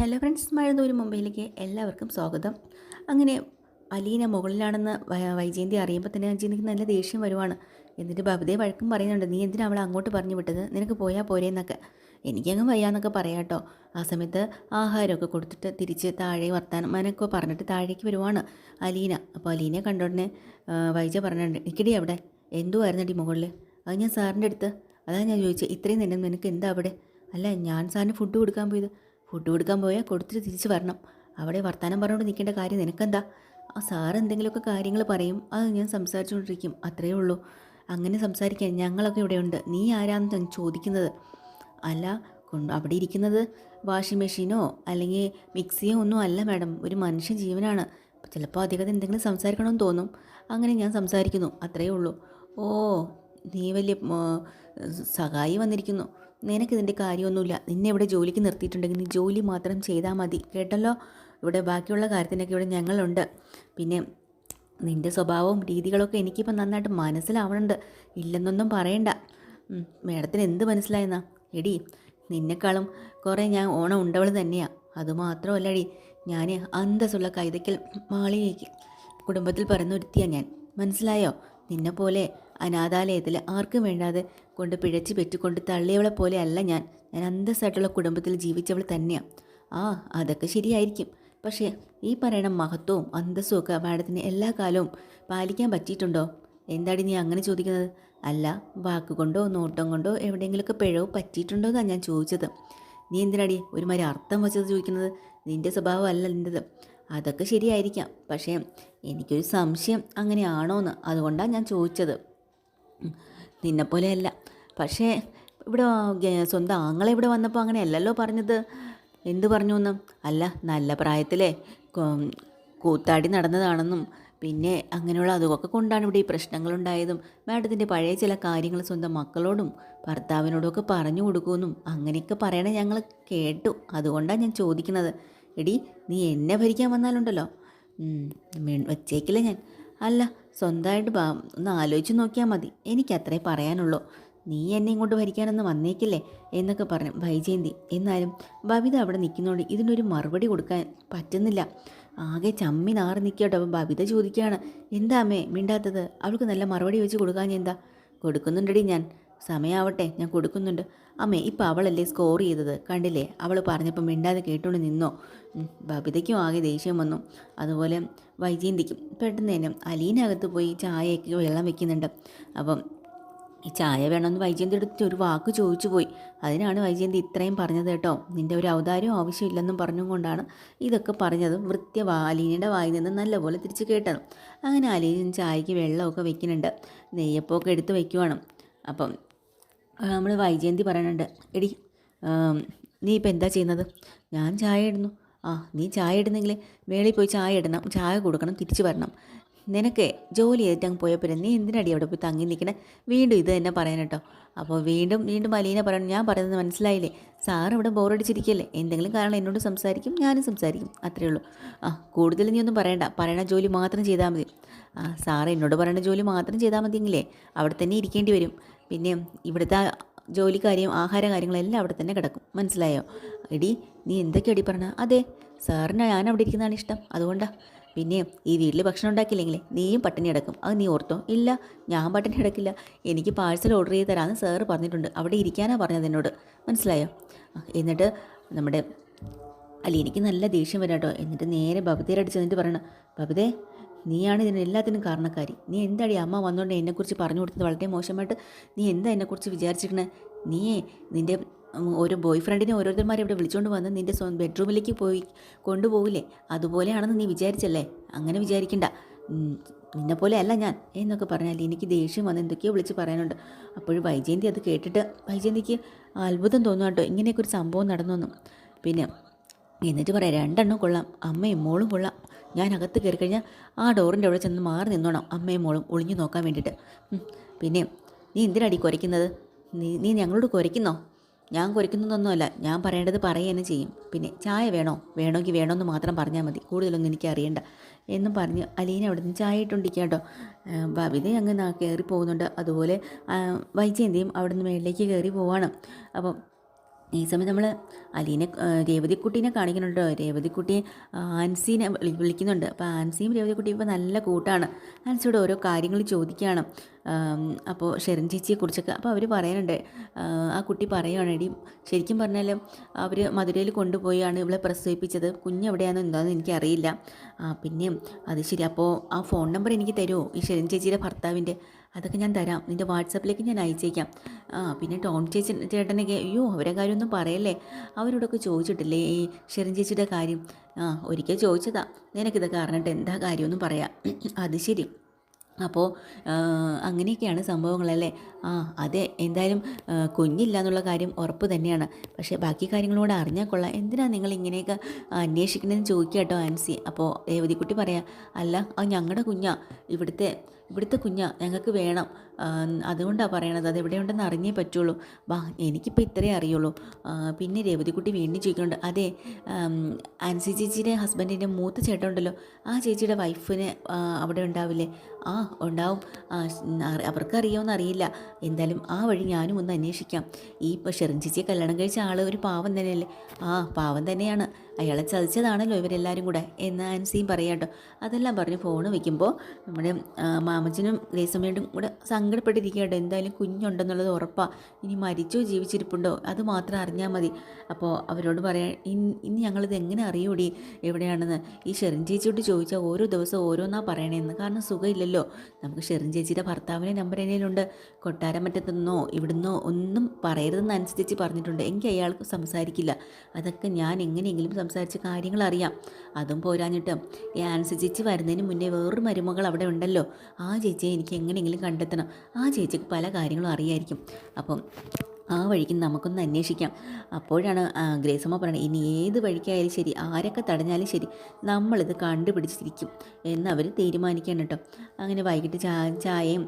Hello friends മഴന്തൂരി മുംബൈയിലേക്ക് എല്ലാവർക്കും സ്വാഗതം. അങ്ങനെ അലീന മുകളിലാണെന്ന് വൈജയന്തി അറിയുമ്പോൾ തന്നെ അഞ്ജലിക്ക് നല്ല ദേഷ്യം വരുവാണ്. എന്നിട്ട് ബബിതയെ വഴക്കും പറയുന്നുണ്ട് നീ എന്തിനാ അവളെ അങ്ങോട്ട് പറഞ്ഞു വിട്ടത്? നിനക്ക് പോയാൽ പോരേന്നൊക്കെ എനിക്കങ്ങ് വയ്യാന്നൊക്കെ പറയാം കേട്ടോ. ആ സമയത്ത് ആഹാരമൊക്കെ കൊടുത്തിട്ട് തിരിച്ച് താഴെ വർത്താനം മനൊക്കെ പറഞ്ഞിട്ട് താഴേക്ക് വരുവാണ് അലീന. അപ്പോൾ അലീനെ കണ്ടോടനെ വൈജ പറഞ്ഞിട്ടുണ്ട് നിൽക്കടി അവിടെ. എന്തുവായിരുന്നടി മുകളിൽ അത് ഞാൻ സാറിന്റെ അടുത്ത്. അതാണ് ഞാൻ ചോദിച്ചത് ഇത്രയും നേരം നിനക്ക് എന്താ അവിടെ? അല്ല ഞാൻ സാറിന് ഫുഡ് കൊടുക്കാൻ പോയത്. ഫുഡ് കൊടുക്കാൻ പോയാൽ കൊടുത്തിട്ട് തിരിച്ച് വരണം. അവിടെ വർത്തമാനം പറഞ്ഞുകൊണ്ട് നിൽക്കേണ്ട കാര്യം നിനക്കെന്താ? ആ സാർ എന്തെങ്കിലുമൊക്കെ കാര്യങ്ങൾ പറയും അത് ഞാൻ സംസാരിച്ചുകൊണ്ടിരിക്കും അത്രയേ ഉള്ളൂ. അങ്ങനെ സംസാരിക്കാൻ ഞങ്ങളൊക്കെ ഇവിടെയുണ്ട് നീ ആരാന്ന് ചോദിക്കുന്നത്? അല്ല കൊണ്ട് അവിടെ ഇരിക്കുന്നത് വാഷിംഗ് മെഷീനോ അല്ലെങ്കിൽ മിക്സിയോ ഒന്നും അല്ല മാഡം. ഒരു മനുഷ്യ ജീവനാണ്. ചിലപ്പോൾ അധികം എന്തെങ്കിലും സംസാരിക്കണമെന്ന് തോന്നും. അങ്ങനെ ഞാൻ സംസാരിക്കുന്നു അത്രയേ ഉള്ളൂ. ഓ നീ വലിയ സഹായി വന്നിരിക്കുന്നു. നിനക്കിതിന്റെ കാര്യമൊന്നുമില്ല. നിന്നെ ഇവിടെ ജോലിക്ക് നിർത്തിയിട്ടുണ്ടെങ്കിൽ നീ ജോലി മാത്രം ചെയ്താൽ മതി. കേട്ടല്ലോ? ഇവിടെ ബാക്കിയുള്ള കാര്യത്തിനൊക്കെ ഇവിടെ ഞങ്ങളുണ്ട്. പിന്നെ നിന്റെ സ്വഭാവവും രീതികളൊക്കെ എനിക്കിപ്പോൾ നന്നായിട്ട് മനസ്സിലാവണുണ്ട്. ഇല്ലെന്നൊന്നും പറയണ്ട. മേഡത്തിന് എന്ത് മനസ്സിലായെന്നാ? എടി നിന്നെക്കാളും കുറേ ഞാൻ ഓണം ഉണ്ടവൾ തന്നെയാണ് അതുമാത്രമല്ല അടി ഞാൻ അന്തസ്സുള്ള കൈതയ്ക്കൽ മാളികയ്ക്ക് കുടുംബത്തിൽ പറയുന്ന ഒരുത്തിയാണ് ഞാൻ. മനസ്സിലായോ? നിന്നെപ്പോലെ അനാഥാലയത്തിൽ ആർക്കും വേണ്ടാതെ കൊണ്ട് പിഴച്ച് പെറ്റുകൊണ്ട് തള്ളിയവളെ പോലെ അല്ല ഞാൻ. ഞാൻ അന്തസ്സായിട്ടുള്ള കുടുംബത്തിൽ ജീവിച്ചവൾ തന്നെയാണ് ആ അതൊക്കെ ശരിയായിരിക്കും. പക്ഷേ ഈ പറയണ മഹത്വവും അന്തസ്സും ഒക്കെ മാഡത്തിന് എല്ലാ കാലവും പാലിക്കാൻ പറ്റിയിട്ടുണ്ടോ? എന്താടി നീ അങ്ങനെ ചോദിക്കുന്നത്? അല്ല വാക്കുകൊണ്ടോ നോട്ടം കൊണ്ടോ എവിടെയെങ്കിലുമൊക്കെ പിഴവ് പറ്റിയിട്ടുണ്ടോ എന്നാണ് ഞാൻ ചോദിച്ചത്. നീ എന്തിനാടി ഒരുമാതിരി അർത്ഥം വച്ചത് ചോദിക്കുന്നത്? നിന്റെ സ്വഭാവം അല്ല നിന്റെത് അതൊക്കെ ശരിയായിരിക്കാം. പക്ഷേ എനിക്കൊരു സംശയം അങ്ങനെയാണോന്ന് അതുകൊണ്ടാണ് ഞാൻ ചോദിച്ചത്. നിന്നെപ്പോലെയല്ല. പക്ഷേ ഇവിടെ സ്വന്തം ആങ്ങളെ ഇവിടെ വന്നപ്പോൾ അങ്ങനെയല്ലല്ലോ പറഞ്ഞത്. എന്ത് പറഞ്ഞു എന്നും അല്ല നല്ല പ്രായത്തിലെ കൂത്താടി നടന്നതാണെന്നും പിന്നെ അങ്ങനെയുള്ള അതൊക്കെ കൊണ്ടാണ് ഇവിടെ ഈ പ്രശ്നങ്ങളുണ്ടായതും മാഡത്തിന്റെ പഴയ ചില കാര്യങ്ങൾ സ്വന്തം മക്കളോടും ഭർത്താവിനോടും ഒക്കെ പറഞ്ഞു കൊടുക്കുമെന്നും അങ്ങനെയൊക്കെ പറയണേ ഞങ്ങൾ കേട്ടു. അതുകൊണ്ടാണ് ഞാൻ ചോദിക്കുന്നത്. എടി നീ എന്നെ ഭരിക്കാൻ വന്നാലുണ്ടല്ലോ. വച്ചേക്കില്ല ഞാൻ. അല്ല സ്വന്തമായിട്ട് ഒന്ന് ആലോചിച്ച് നോക്കിയാൽ മതി. എനിക്കത്രേ പറയാനുള്ളൂ. നീ എന്നെ ഇങ്ങോട്ട് ഭരിക്കാനൊന്ന് വന്നേക്കില്ലേ? എന്നൊക്കെ പറഞ്ഞു വൈജയന്തി എന്നാലും ബബിത അവിടെ നിൽക്കുന്നതുകൊണ്ട് ഇതിനൊരു മറുപടി കൊടുക്കാൻ പറ്റുന്നില്ല. ആകെ ചമ്മി നാറി നിൽക്കട്ടോ അപ്പം ബബിത ചോദിക്കുകയാണ് എന്താ അമ്മേ മിണ്ടാത്തത്? അവൾക്ക് നല്ല മറുപടി വെച്ച് കൊടുക്കാൻ എന്താ? കൊടുക്കുന്നുണ്ടടി ഞാൻ. സമയാവട്ടെ ഞാൻ കൊടുക്കുന്നുണ്ട്. അമ്മേ ഇപ്പം അവളല്ലേ സ്കോർ ചെയ്തത്? കണ്ടില്ലേ? അവൾ പറഞ്ഞപ്പോൾ മിണ്ടാതെ കേട്ടുകൊണ്ട് നിന്നോ? ബബിതയ്ക്കും ആകെ ദേഷ്യം വന്നു. അതുപോലെ വൈജയന്തിക്കും. പെട്ടെന്ന് തന്നെ അലീനകത്ത് പോയി ചായയൊക്കെ വെള്ളം വെക്കുന്നുണ്ട്. അപ്പം ഈ ചായ വേണമെന്ന് വൈജയന്തി എടുത്ത് ഒരു വാക്ക് ചോദിച്ചു പോയി. അതിനാണ് വൈജയന്തി ഇത്രയും പറഞ്ഞത് കേട്ടോ. നിന്റെ ഒരു ഔദാര്യം ആവശ്യമില്ലെന്നും പറഞ്ഞുകൊണ്ടാണ് ഇതൊക്കെ പറഞ്ഞത് വൃത്യ അലീനയുടെ വായിൽ നിന്ന് നല്ലപോലെ തിരിച്ച് കേട്ടത്. അങ്ങനെ അലീന ചായക്ക് വെള്ളമൊക്കെ വെക്കുന്നുണ്ട്. നെയ്യപ്പമൊക്കെ എടുത്ത് വെക്കുവാണ്. അപ്പം നമ്മൾ വൈജയന്തി പറയണുണ്ട്. എടി നീ ഇപ്പം എന്താ ചെയ്യുന്നത്? ഞാൻ ചായ ഇടുന്നു. ആ നീ ചായ ഇടുന്നെങ്കിൽ മേളിൽ പോയി ചായ ഇടണം. ചായ കൊടുക്കണം തിരിച്ചു വരണം. നിനക്ക് ജോലി ചെയ്തിട്ട് അങ്ങ് പോയപ്പോൾ നീ എന്തിനടി അവിടെ പോയി തങ്ങി നിൽക്കണേ? വീണ്ടും ഇത് തന്നെ പറയാൻ കേട്ടോ. അപ്പോൾ വീണ്ടും വീണ്ടും അലീന പറയണം. ഞാൻ പറയുന്നത് മനസ്സിലായില്ലേ? സാർ ഇവിടെ ബോറടിച്ചിരിക്കല്ലേ? എന്തെങ്കിലും കാരണം എന്നോട് സംസാരിക്കും ഞാനും സംസാരിക്കും. അത്രയേ ഉള്ളൂ. ആ കൂടുതൽ നീ ഒന്നും പറയണ്ട. പറയണ ജോലി മാത്രം ചെയ്താൽ മതി. ആ സാറ് എന്നോട് പറയേണ്ട ജോലി മാത്രം ചെയ്താൽ മതിയെങ്കിലേ അവിടെ തന്നെ ഇരിക്കേണ്ടി വരും. പിന്നെ ഇവിടുത്തെ ജോലി കാര്യം ആഹാര കാര്യങ്ങളെല്ലാം അവിടെ തന്നെ കിടക്കും. മനസ്സിലായോ? എടി നീ എന്തൊക്കെയാടി പറഞ്ഞ? അതെ സാറിന് ഞാൻ അവിടെ ഇരിക്കുന്നതാണ് ഇഷ്ടം. അതുകൊണ്ടാ. പിന്നെ ഈ വീട്ടിൽ ഭക്ഷണം ഉണ്ടാക്കിയില്ലെങ്കിലേ നീയും പട്ടിണി കിടക്കും. അത് നീ ഓർത്തോ? ഇല്ല ഞാൻ പട്ടിണി കിടക്കില്ല. എനിക്ക് പാഴ്സൽ ഓർഡർ ചെയ്ത് തരാമെന്ന് സാറ് പറഞ്ഞിട്ടുണ്ട്. അവിടെ ഇരിക്കാനാണ് പറഞ്ഞത് എന്നോട്. മനസ്സിലായോ? എന്നിട്ട് നമ്മുടെ അല്ല എനിക്ക് നല്ല ദേഷ്യം വരാം കേട്ടോ എന്നിട്ട് നേരെ ബബിതയുടെ അടിച്ച് എന്നിട്ട് പറയണം. ബബിതേ നീയാണ് ഇതിന് എല്ലാത്തിനും കാരണക്കാരി. നീ എന്താടി അമ്മ വന്നുകൊണ്ട് എന്നെക്കുറിച്ച് പറഞ്ഞു കൊടുത്തത്? വളരെ മോശമായിട്ട് നീ എന്താ എന്നെക്കുറിച്ച് വിചാരിച്ചിരിക്കണേ? നീയേ നിന്റെ ഓരോ ബോയ് ഫ്രണ്ടിനെ ഓരോരുത്തന്മാരെ ഇവിടെ വിളിച്ചുകൊണ്ട് വന്ന് നിന്റെ ബെഡ്റൂമിലേക്ക് പോയി കൊണ്ടുപോകില്ലേ അതുപോലെയാണെന്ന് നീ വിചാരിച്ചല്ലേ? അങ്ങനെ വിചാരിക്കണ്ട. നിന്നെ പോലെ അല്ല ഞാൻ എന്നൊക്കെ പറഞ്ഞാൽ എനിക്ക് ദേഷ്യം വന്ന് എന്തൊക്കെയോ വിളിച്ച് പറയാനുണ്ട്. അപ്പോഴും വൈജയന്തി അത് കേട്ടിട്ട് വൈജയന്തിക്ക് അത്ഭുതം തോന്നുന്നു കേട്ടോ. ഇങ്ങനെയൊക്കെ ഒരു സംഭവം നടന്നു പിന്നെ എന്നിട്ട് പറയാം രണ്ടെണ്ണം കൊള്ളാം. അമ്മയും മോളും കൊള്ളാം. ഞാൻ അകത്ത് കയറി കഴിഞ്ഞാൽ ആ ഡോറിന്റെ അവിടെ ചെന്ന് മാറി നിന്നോണം അമ്മയും മോളും ഒളിഞ്ഞു നോക്കാൻ വേണ്ടിയിട്ട്. പിന്നെ നീ എന്തിനാടി കുരയ്ക്കുന്നത്? നീ നീ ഞങ്ങളോട് കുരയ്ക്കുന്നോ? ഞാൻ കുരയ്ക്കുന്നതൊന്നുമല്ല ഞാൻ പറയേണ്ടത് പറയുകയെന്നെ ചെയ്യും. പിന്നെ ചായ വേണോ? വേണമെങ്കിൽ വേണമെന്ന് മാത്രം പറഞ്ഞാൽ മതി. കൂടുതലൊന്നും എനിക്ക് അറിയണ്ട. എന്നും പറഞ്ഞ് അലീന അവിടെ നിന്ന് ചായ ഇട്ടുണ്ടിരിക്കുക കേട്ടോ. ഭവിത അങ്ങ് കയറി പോകുന്നുണ്ട്. അതുപോലെ വൈജയന്തിയും അവിടെ നിന്ന് മേളിലേക്ക് കയറി പോവാണ്. അപ്പം ഈ സമയം നമ്മൾ അലീനെ രേവതിക്കുട്ടീനെ കാണിക്കുന്നുണ്ടോ രേവതിക്കുട്ടി ആൻസീനെ വിളിക്കുന്നുണ്ട്. അപ്പോൾ ആൻസിയും രേവതിക്കുട്ടിയും ഇപ്പോൾ നല്ല കൂട്ടാണ്. ആൻസിയോട് ഓരോ കാര്യങ്ങൾ ചോദിക്കുകയാണ് അപ്പോൾ ഷെറിൻ ചേച്ചിയെക്കുറിച്ചൊക്കെ അപ്പോൾ അവർ പറയാനുണ്ട്. ആ, കുട്ടി പറയുകയാണ് എടി ശരിക്കും പറഞ്ഞാൽ അവർ മധുരയിൽ കൊണ്ടുപോയാണ് ഇവളെ പ്രസവിപ്പിച്ചത്. കുഞ്ഞ് കുഞ്ഞെവിടെയാണെന്ന് എന്താണെന്ന് എനിക്കറിയില്ല. പിന്നെ അത് ശരി അപ്പോൾ ആ ഫോൺ നമ്പർ എനിക്ക് തരുമോ ഈ ഷെറിൻ ചേച്ചിയുടെ ഭർത്താവിന്റെ അതൊക്കെ ഞാൻ തരാം. നിന്റെ വാട്സപ്പിലേക്ക് ഞാൻ അയച്ചേക്കാം. ആ പിന്നെ ടോം ചേച്ചി ചേട്ടനൊക്കെ അയ്യോ അവരെ കാര്യമൊന്നും പറയല്ലേ? അവരോടൊക്കെ ചോദിച്ചിട്ടില്ലേ ഈ ഷെറിൻ ചേച്ചിയുടെ കാര്യം? ആ ഒരിക്കൽ ചോദിച്ചതാ. നിനക്കിതൊക്കെ അറിഞ്ഞിട്ട് എന്താ കാര്യമൊന്നും പറയാം. അത് ശരി. അപ്പോൾ അങ്ങനെയൊക്കെയാണ് സംഭവങ്ങളല്ലേ? ആ അതെ എന്തായാലും ആ, കുഞ്ഞില്ല എന്നുള്ള കാര്യം ഉറപ്പ് തന്നെയാണ്. പക്ഷേ ബാക്കി കാര്യങ്ങളോട് അറിഞ്ഞാൽ കൊള്ളാം. എന്തിനാണ് നിങ്ങൾ ഇങ്ങനെയൊക്കെ അന്വേഷിക്കണമെന്ന് ചോദിക്കുക കേട്ടോ ആൻസി? അപ്പോൾ രേവതിക്കുട്ടി പറയാം അല്ല അത് ഞങ്ങളുടെ കുഞ്ഞാ. ഇവിടുത്തെ ഇവിടുത്തെ കുഞ്ഞാ ഞങ്ങൾക്ക് വേണം. അതുകൊണ്ടാണ് പറയണത്. അത് എവിടെയുണ്ടെന്ന് അറിഞ്ഞേ പറ്റുള്ളൂ. വാ എനിക്കിപ്പോൾ ഇത്രേ അറിയുള്ളൂ. പിന്നെ രേവതിക്കുട്ടി വീണ്ടും ചോദിക്കുന്നുണ്ട്. അതെ ആൻസി ചേച്ചിയുടെ ഹസ്ബൻഡിന്റെ മൂത്ത ചേട്ടൻ ഉണ്ടല്ലോ ആ ചേച്ചിയുടെ വൈഫിന് അവിടെ ഉണ്ടാവില്ലേ? ആ ഉണ്ടാവും. അവർക്കറിയാമെന്ന് അറിയില്ല എന്തായാലും ആ വഴി ഞാനും ഒന്ന് അന്വേഷിക്കാം. ഈ ഇപ്പോൾ ഷെറിൻ ചേച്ചിയെ കല്യാണം കഴിച്ച ആൾ ഒരു പാവം തന്നെയല്ലേ? ആ പാവം തന്നെയാണ്. അയാളെ ചതിച്ചതാണല്ലോ ഇവരെല്ലാവരും കൂടെ എന്ന് ആൻസിയും പറയാട്ടോ അതെല്ലാം പറഞ്ഞ് ഫോൺ വയ്ക്കുമ്പോൾ നമ്മുടെ മാമച്ചനും ഗ്രേസമ്മയോടും കൂടെ സങ്കടപ്പെട്ടിരിക്കുകയാട്ടോ എന്തായാലും കുഞ്ഞുണ്ടെന്നുള്ളത് ഉറപ്പാണ് ഇനി മരിച്ചോ ജീവിച്ചിരിപ്പുണ്ടോ അത് മാത്രം അറിഞ്ഞാൽ മതി. അപ്പോൾ അവരോട് പറയാൻ ഇനി ഞങ്ങളിത് എങ്ങനെ അറിയൂടി? എവിടെയാണെന്ന്? ഈ ഷെറിൻ ചേച്ചിയോട് ചോദിച്ചാൽ ഓരോ ദിവസം ഓരോന്നാ പറയണേന്ന്. കാരണം സുഖമില്ലല്ലോ നമുക്ക് ഷെറിൻ ചേച്ചിയുടെ ഭർത്താവിന്റെ നമ്പർ എന്തെങ്കിലുമുണ്ട് കൊട്ടാരം മറ്റത്തുനിന്നോ ഇവിടുന്നോ ഒന്നും പറയരുതെന്ന് അനുസരിച്ച് പറഞ്ഞിട്ടുണ്ട്. എങ്കിൽ അയാൾക്ക് സംസാരിക്കില്ല. അതൊക്കെ ഞാൻ എങ്ങനെയെങ്കിലും സംസാരിച്ച് കാര്യങ്ങൾ അറിയാം. അതും പോരാഞ്ഞിട്ട്. ആൻസി ചേച്ചി വരുന്നതിന് മുന്നേ വേറൊരു മരുമകൾ അവിടെ ഉണ്ടല്ലോ. ആ ചേച്ചിയെ എനിക്ക് എങ്ങനെയെങ്കിലും കണ്ടെത്തണം. ആ ചേച്ചിക്ക് പല കാര്യങ്ങളും അറിയായിരിക്കും. അപ്പം ആ വഴിക്ക് നമുക്കൊന്ന് അന്വേഷിക്കാം. അപ്പോഴാണ് ഗ്രേസമ്മ പറയുന്നത് ഇനി ഏത് വഴിക്കായാലും ശരി ആരൊക്കെ തടഞ്ഞാലും ശരി നമ്മളിത് കണ്ടുപിടിച്ചിരിക്കും. എന്ന് അവർ തീരുമാനിക്കണം കേട്ടോ. അങ്ങനെ വൈകിട്ട് ചായയും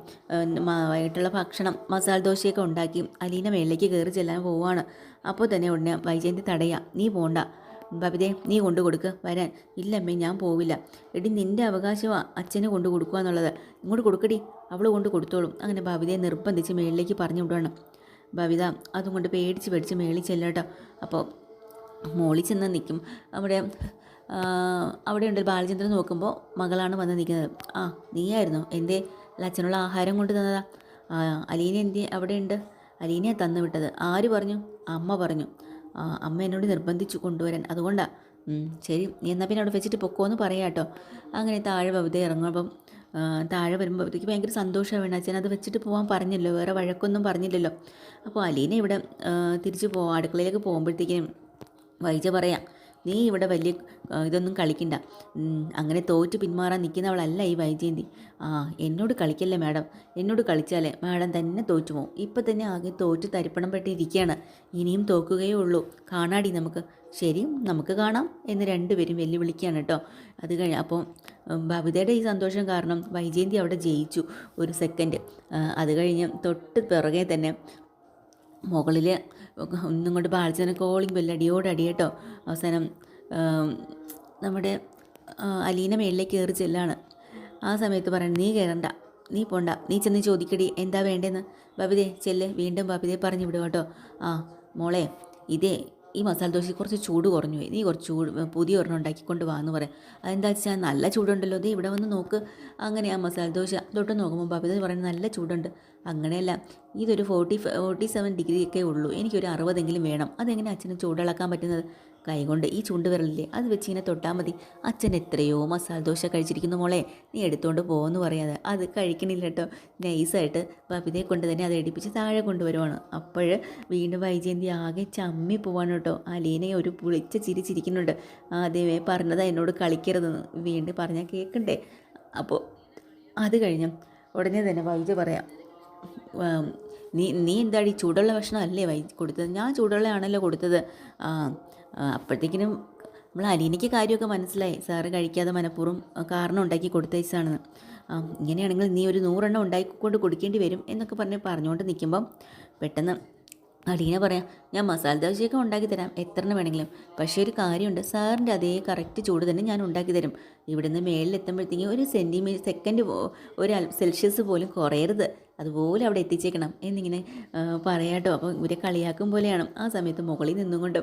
വൈകിട്ടുള്ള ഭക്ഷണം മസാല ദോശയൊക്കെ ഉണ്ടാക്കി അലീന മേളിലേക്ക് കയറി ചെല്ലാൻ പോവുകയാണ്. അപ്പോൾ തന്നെ ഉടനെ വൈജയന്തി തടയാം നീ പോണ്ട. ബബിതേ നീ കൊണ്ടു കൊടുക്ക്. വരാൻ. ഇല്ലമ്മേ ഞാൻ പോവില്ല. എടി നിന്റെ അവകാശമാണ് അച്ഛനെ കൊണ്ടു കൊടുക്കുക എന്നുള്ളത്. ഇങ്ങോട്ട് കൊടുക്കടി. അവൾ കൊണ്ട് കൊടുത്തോളും. അങ്ങനെ ബബിതയെ നിർബന്ധിച്ച് മേളിലേക്ക് പറഞ്ഞു വിടുകയാണ് ബബിത അതും കൊണ്ട് പേടിച്ച് പേടിച്ച് മേളിൽ ചെല്ലട്ടോ. അപ്പോൾ മോളിൽ ചെന്ന് നിൽക്കും അവിടെ അവിടെയുണ്ട് ബാലചന്ദ്രൻ നോക്കുമ്പോൾ മകളാണ് വന്ന് നിൽക്കുന്നത്. ആ നീയായിരുന്നു? എന്തേ? അച്ഛനുള്ള ആഹാരം കൊണ്ട് തന്നതാ. അലീന എന്തേ അവിടെയുണ്ട് അലീനയാണ് തന്നു വിട്ടത്. ആര് പറഞ്ഞു? അമ്മ പറഞ്ഞു. അമ്മ എന്നോട് നിർബന്ധിച്ചു കൊണ്ടുവരാൻ. അതുകൊണ്ടാണ് ശരി നീ എന്നാൽ പിന്നെ അവിടെ വെച്ചിട്ട് പൊക്കോന്ന് പറയാം കേട്ടോ അങ്ങനെ താഴെ ബബിത ഇറങ്ങുമ്പം താഴെ വരുമ്പോൾ അവർക്ക് ഭയങ്കര സന്തോഷമാണ് അച്ഛൻ അത് വെച്ചിട്ട് പോകാൻ പറഞ്ഞല്ലോ വേറെ വഴക്കൊന്നും പറഞ്ഞില്ലല്ലോ. അപ്പോൾ അലീന ഇവിടെ തിരിച്ചു തിരിച്ച് പോ അടുക്കളയിലേക്ക് പോകുമ്പോഴത്തേക്കും വൈജ പറയാം നീ ഇവിടെ വലിയ ഇതൊന്നും കളിക്കണ്ട. അങ്ങനെ തോറ്റ് പിന്മാറാൻ നിൽക്കുന്നവളല്ല ഈ വൈജയന്തി. ആ എന്നോട് കളിക്കല്ലേ മാഡം? എന്നോട് കളിച്ചാലേ മാഡം തന്നെ തോറ്റു പോകും ഇപ്പം തന്നെ ആകെ തോറ്റ് തരിപ്പണം പെട്ടിരിക്കുകയാണ്. ഇനിയും തോക്കുകയേ ഉള്ളൂ. കാണാടി നമുക്ക്. ശരി നമുക്ക് കാണാം എന്ന് രണ്ടുപേരും വെല്ലുവിളിക്കുകയാണ് കേട്ടോ. അത് കഴിഞ്ഞ് അപ്പോൾ ബബിതയുടെ ഈ സന്തോഷം കാരണം വൈജയന്തി അവിടെ ജയിച്ചു ഒരു സെക്കൻഡ് അത് കഴിഞ്ഞ് തൊട്ട് പിറകെ തന്നെ മുകളിൽ ഒന്നും കൊണ്ട് ബാലിച്ചതിനെ കോളിംഗ് ബെല്ല് അടിയോട് അടി കേട്ടോ. അവസാനം നമ്മുടെ അലീന മേളിലേക്ക് കയറി ചെല്ലാണ്. ആ സമയത്ത് പറയണം നീ കയറണ്ട നീ പോണ്ട നീ ചെന്ന് ചോദിക്കടി എന്താ വേണ്ടതെന്ന് ബബിതേ ചെല്ല് വീണ്ടും ബബിതേ പറഞ്ഞു വിടുക കേട്ടോ. ആ മോളെ ഇതേ ഈ മസാല ദോശയ്ക്ക് കുറച്ച് ചൂട് കുറഞ്ഞു പോയി. നീ കുറച്ച് ചൂട് പുതിയ ഒരെണ്ണം ഉണ്ടാക്കിക്കൊണ്ട് വാ എന്ന് പറയാം അതെന്താ വെച്ചാൽ നല്ല ചൂടുണ്ടല്ലോ. നീ ഇവിടെ വന്ന് നോക്ക്. അങ്ങനെ ആ മസാല ദോശ തൊട്ട് നോക്കുമ്പോൾ ബബിത പറയുന്നത് നല്ല ചൂടുണ്ട്. അങ്ങനെയല്ല. ഇതൊരു ഫോർട്ടി ഫോർട്ടി സെവൻ ഡിഗ്രി ഒക്കെ ഉള്ളൂ. എനിക്കൊരു അറുപതെങ്കിലും വേണം. അതെങ്ങനെ അച്ഛന് ചൂടിളക്കാൻ പറ്റുന്നത്? കൈകൊണ്ട് ഈ ചൂണ്ടുവിരലില്ലേ അത് വെച്ച് ഇങ്ങനെ തൊട്ടാൽ മതി. അച്ഛൻ എത്രയോ മസാല ദോശ കഴിച്ചിരിക്കുന്നു മോളെ. നീ എടുത്തുകൊണ്ട് പോകുമെന്ന് പറയാതെ. അത് കഴിക്കണില്ല കേട്ടോ. നൈസായിട്ട് ബാബിതയെ കൊണ്ട് തന്നെ അത് എടുപ്പിച്ച് താഴെ കൊണ്ടുവരുവാണ്. അപ്പോൾ വീണ്ടും വൈജയന്തി ആകെ ചമ്മി പോവാണ് കേട്ടോ. അലീന ഒരു പുളിച്ച ചിരിച്ചിരിക്കുന്നുണ്ട് ആദ്യമേ പറഞ്ഞതാ എന്നോട് കളിക്കരുതെന്ന് വീണ്ടും പറഞ്ഞാൽ കേൾക്കണ്ടേ അപ്പോൾ അത് കഴിഞ്ഞ് ഉടനെ തന്നെ വൈദ്യ പറയാം നീ നീ എന്താടി ചൂടുള്ള ഭക്ഷണം അല്ലേ വൈ കൊടുത്തത്? ഞാൻ ചൂടുള്ളതാണല്ലോ കൊടുത്തത്. അപ്പോഴത്തേക്കിനും നമ്മൾ അലീനയ്ക്ക് കാര്യമൊക്കെ മനസ്സിലായി. സാറ് കഴിക്കാതെ മനഃപൂർവം കാരണം ഉണ്ടാക്കി കൊടുത്തയച്ചാണെന്ന് ഇങ്ങനെയാണെങ്കിൽ നീ ഒരു നൂറെണ്ണം ഉണ്ടാക്കിക്കൊണ്ട് കൊടുക്കേണ്ടി വരും എന്നൊക്കെ പറഞ്ഞ് പറഞ്ഞുകൊണ്ട് നിൽക്കുമ്പം പെട്ടെന്ന് അലീന പറയാം ഞാൻ മസാല ദോശയൊക്കെ ഉണ്ടാക്കി തരാം എത്ര വേണമെങ്കിലും. പക്ഷേ ഒരു കാര്യമുണ്ട് സാറിന്റെ അതേ കറക്റ്റ് ചൂട് തന്നെ ഞാൻ ഉണ്ടാക്കി തരും. ഇവിടുന്ന് മേളിലെത്തുമ്പോഴത്തേക്കും ഒരു സെന്റിമീറ്റർ സെക്കൻഡ് ഒരു സെൽഷ്യസ് പോലും കുറയരുത്. അതുപോലെ അവിടെ എത്തിച്ചേക്കണം എന്നിങ്ങനെ പറയാട്ടോ അപ്പോൾ ഇവരെ കളിയാക്കും പോലെയാണ്. ആ സമയത്ത് മുകളിൽ നിന്നുകൊണ്ട്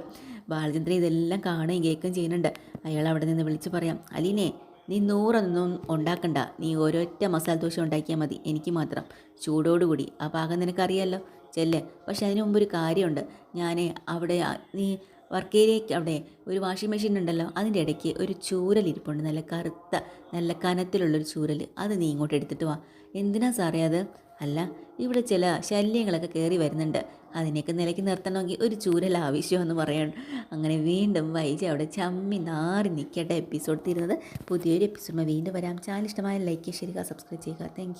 ബാലചന്ദ്രൻ ഇതെല്ലാം കാണുകയും കേൾക്കുകയും ചെയ്യുന്നുണ്ട്. അയാൾ അവിടെ നിന്ന് വിളിച്ച് പറയാം അലീനെ നീ നൂറൊന്നും ഉണ്ടാക്കണ്ട. നീ ഒരൊറ്റ മസാല ദോശ ഉണ്ടാക്കിയാൽ മതി എനിക്ക് മാത്രം. ചൂടോടുകൂടി. ആ പാകം നിനക്കറിയാമല്ലോ ചെല്ല്. പക്ഷെ അതിനു മുമ്പ് ഒരു കാര്യമുണ്ട്. ഞാൻ അവിടെ നീ വർക്ക് ഏരിയയ്ക്ക് അവിടെ ഒരു വാഷിംഗ് മെഷീൻ ഉണ്ടല്ലോ അതിന്റെ ഇടയ്ക്ക് ഒരു ചൂരൽ ഇരിപ്പുണ്ട്. നല്ല കറുത്ത നല്ല കനത്തിലുള്ളൊരു ചൂരൽ. അത് നീ ഇങ്ങോട്ട് എടുത്തിട്ട് വാ. എന്തിനാ സാറേ അത്? അല്ല ഇവിടെ ചില ശല്യങ്ങളൊക്കെ കയറി വരുന്നുണ്ട്. അതിനെയൊക്കെ നിലയ്ക്ക് നിർത്തണമെങ്കിൽ ഒരു ചൂരൽ ആവശ്യമെന്ന് പറയണം. അങ്ങനെ വീണ്ടും വൈകി അവിടെ ചമ്മി നാറി നിൽക്കേണ്ട എപ്പിസോഡ് തീരുന്നത്. പുതിയൊരു എപ്പിസോഡ് വീണ്ടും വരാം. ചാനൽ ഇഷ്ടമായ ലൈക്ക് ചെയ്യുക സബ്സ്ക്രൈബ് ചെയ്യുക. താങ്ക്